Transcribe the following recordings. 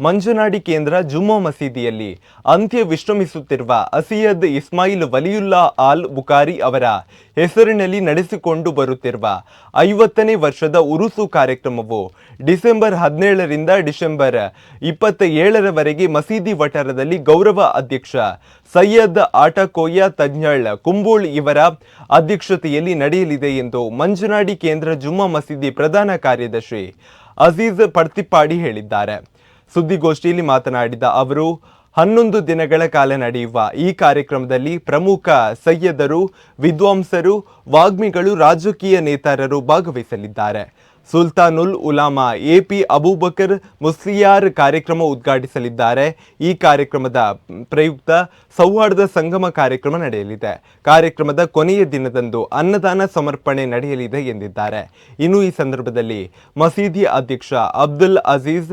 ಮಂಜನಾಡಿ ಕೇಂದ್ರ ಜುಮ್ಮಾ ಮಸೀದಿಯಲ್ಲಿ ಅಂತ್ಯ ವಿಶ್ರಮಿಸುತ್ತಿರುವ ಅಸಿಯದ್ ಇಸ್ಮಾಯಿಲ್ ವಲಿಯುಲ್ಲಾ ಆಲ್ ಬುಕಾರಿ ಅವರ ಹೆಸರಿನಲ್ಲಿ ನಡೆಸಿಕೊಂಡು ಬರುತ್ತಿರುವ ಐವತ್ತನೇ ವರ್ಷದ ಉರುಸು ಕಾರ್ಯಕ್ರಮವು ಡಿಸೆಂಬರ್ ಹದಿನೇಳರಿಂದ ಡಿಸೆಂಬರ್ ಇಪ್ಪತ್ತ ಏಳರವರೆಗೆ ಮಸೀದಿ ವಠಾರದಲ್ಲಿ ಗೌರವ ಅಧ್ಯಕ್ಷ ಸೈಯದ್ ಆಟಕೋಯ ತಜ್ಞಳ್ ಕುಂಬೋಳ್ ಇವರ ಅಧ್ಯಕ್ಷತೆಯಲ್ಲಿ ನಡೆಯಲಿದೆ ಎಂದು ಮಂಜುನಾಡಿ ಕೇಂದ್ರ ಜುಮ್ಮಾ ಮಸೀದಿ ಪ್ರಧಾನ ಕಾರ್ಯದರ್ಶಿ ಅಜೀಜ್ ಪಡ್ತಿಪ್ಪಾಡಿ ಹೇಳಿದ್ದಾರೆ. ಸುದ್ದಿಗೋಷ್ಠಿಯಲ್ಲಿ ಮಾತನಾಡಿದ ಅವರು, ಹನ್ನೊಂದು ದಿನಗಳ ಕಾಲ ನಡೆಯುವ ಈ ಕಾರ್ಯಕ್ರಮದಲ್ಲಿ ಪ್ರಮುಖ ಸೈಯದರು, ವಿದ್ವಾಂಸರು, ವಾಗ್ಮಿಗಳು, ರಾಜಕೀಯ ನೇತಾರರು ಭಾಗವಹಿಸಲಿದ್ದಾರೆ. ಸುಲ್ತಾನುಲ್ ಉಲಾಮಾ, ಎಪಿ ಅಬೂಬಕರ್ ಮುಸ್ಲಿಯಾರ್ ಕಾರ್ಯಕ್ರಮ ಉದ್ಘಾಟಿಸಲಿದ್ದಾರೆ. ಈ ಕಾರ್ಯಕ್ರಮದ ಪ್ರಯುಕ್ತ ಸೌಹಾರ್ದ ಸಂಗಮ ಕಾರ್ಯಕ್ರಮ ನಡೆಯಲಿದೆ. ಕಾರ್ಯಕ್ರಮದ ಕೊನೆಯ ದಿನದಂದು ಅನ್ನದಾನ ಸಮರ್ಪಣೆ ನಡೆಯಲಿದೆ ಎಂದಿದ್ದಾರೆ. ಇನ್ನು ಈ ಸಂದರ್ಭದಲ್ಲಿ ಮಸೀದಿ ಅಧ್ಯಕ್ಷ ಅಬ್ದುಲ್ ಅಜೀಜ್,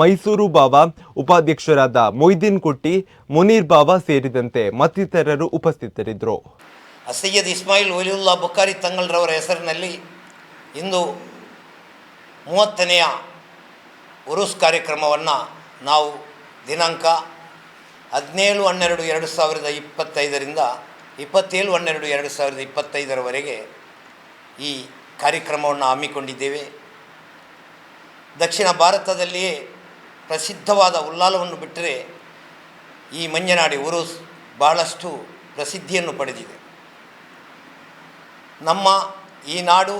ಮೈಸೂರು ಬಾಬಾ ಉಪಾಧ್ಯಕ್ಷರಾದ ಮೊಯ್ದೀನ್ ಕುಟ್ಟಿ, ಮುನೀರ್ ಬಾಬಾ ಸೇರಿದಂತೆ ಮತ್ತಿತರರು ಉಪಸ್ಥಿತರಿದ್ದರು. ಸೈಯದ್ ಇಸ್ಮಾಯಿಲ್ ಒಲಿಯುಲ್ಲಾ ಬುಖಾರಿ ತಂಗಲ್ರವರ ಹೆಸರಿನಲ್ಲಿ ಇಂದು ಮೂವತ್ತನೆಯ ಉರುಸ್ ಕಾರ್ಯಕ್ರಮವನ್ನು ನಾವು ದಿನಾಂಕ ಹದಿನೇಳು ಹನ್ನೆರಡು ಎರಡು ಸಾವಿರದ ಇಪ್ಪತ್ತೈದರಿಂದ ಇಪ್ಪತ್ತೇಳು ಹನ್ನೆರಡು ಎರಡು ಸಾವಿರದ ಇಪ್ಪತ್ತೈದರವರೆಗೆ ಈ ಕಾರ್ಯಕ್ರಮವನ್ನು ಹಮ್ಮಿಕೊಂಡಿದ್ದೇವೆ. ದಕ್ಷಿಣ ಭಾರತದಲ್ಲಿಯೇ ಪ್ರಸಿದ್ಧವಾದ ಉಲ್ಲಾಲವನ್ನು ಬಿಟ್ಟರೆ ಈ ಮಂಜನಾಡಿ ಉರುಸ್ ಬಹಳಷ್ಟು ಪ್ರಸಿದ್ಧಿಯನ್ನು ಪಡೆದಿದೆ. ನಮ್ಮ ಈ ನಾಡು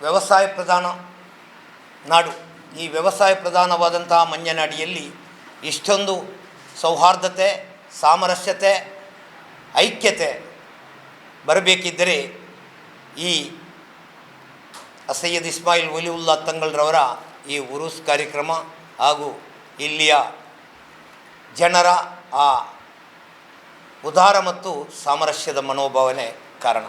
ವ್ಯವಸಾಯ ಪ್ರಧಾನ ನಾಡು. ಈ ವ್ಯವಸಾಯ ಪ್ರಧಾನವಾದಂತಹ ಮಂಜನಾಡಿಯಲ್ಲಿ ಇಷ್ಟೊಂದು ಸೌಹಾರ್ದತೆ, ಸಾಮರಸ್ಯತೆ, ಐಕ್ಯತೆ ಬರಬೇಕಿದ್ದರೆ ಈ ಸೈಯದ್ ಇಸ್ಮಾಯಿಲ್ ಒಲಿವುಲ್ಲಾ ತಂಗಳ್ರವರ ಈ ಉರುಸ್ ಕಾರ್ಯಕ್ರಮ ಹಾಗೂ ಇಲ್ಲಿಯ ಜನರ ಆ ಉದಾರ ಮತ್ತು ಸಾಮರಸ್ಯದ ಮನೋಭಾವನೆ ಕಾರಣ.